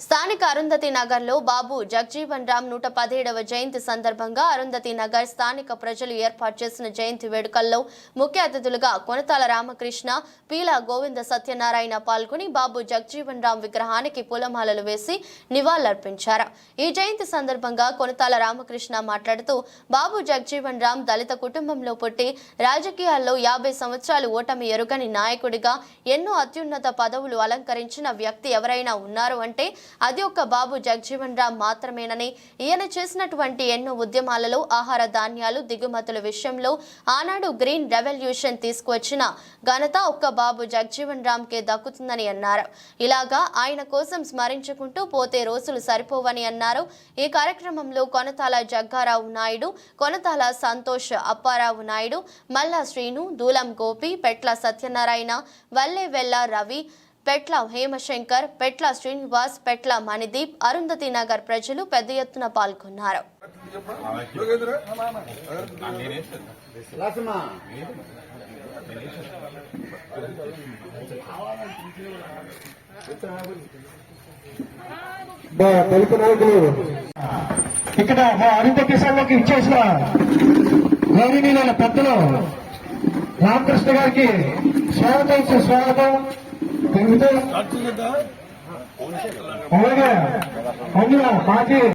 స్థానిక అరుంధతి నగర్లో బాబు జగ్జీవన్ రామ్ నూట పదిహేడవ జయంతి సందర్భంగా అరుంధతి నగర్ స్థానిక ప్రజలు ఏర్పాటు చేసిన జయంతి వేడుకల్లో ముఖ్య అతిథులుగా కొనతాల రామకృష్ణ పీల గోవింద సత్యనారాయణ పాల్గొని బాబు జగ్జీవన్ రామ్ విగ్రహానికి పూలమాలలు వేసి నివాళులర్పించారు. ఈ జయంతి సందర్భంగా కొనతాల రామకృష్ణ మాట్లాడుతూ బాబు జగ్జీవన్ రామ్ దళిత కుటుంబంలో పుట్టి రాజకీయాల్లో యాభై సంవత్సరాలు ఓటమి ఎరుగని నాయకుడిగా ఎన్నో అత్యున్నత పదవులు అలంకరించిన వ్యక్తి ఎవరైనా ఉన్నారు అంటే అది ఒక్క బాబు జగజీవన్ రామ్ మాత్రమేనని ఈయన చేసినటువంటి ఎన్నో ఉద్యమాలలో ఆహార ధాన్యాలు దిగుమతుల విషయంలో ఆనాడు గ్రీన్ రెవల్యూషన్ తీసుకువచ్చిన ఘనత ఒక్క బాబు జగజీవన్ రామ్ కే దక్కుతుందని అన్నారు. ఇలాగా ఆయన కోసం స్మరించుకుంటూ పోతే రోజులు సరిపోవని అన్నారు. ఈ కార్యక్రమంలో కొనతాల జగ్గారావు నాయుడు కొనతాల సంతోష్ అప్పారావు నాయుడు మల్లా శ్రీను దూలం గోపి పెట్ల సత్యనారాయణ వల్లే వెల్ల రవి పెట్ల హేమశంకర్ పెట్ల శ్రీనివాస్ పెట్ల మణిదీప్ అరుంధతి నగర్ ప్రజలు పెద్ద ఎత్తున పాల్గొన్నారు. ఇక్కడ మా అరుంధతి సంఘకి ఇచ్చేసిన గౌరవనీయులైన పెద్దలు రామకృష్ణ గారికి స్వాగతం సుస్వాగతం. అలాగే అందులో మాజీ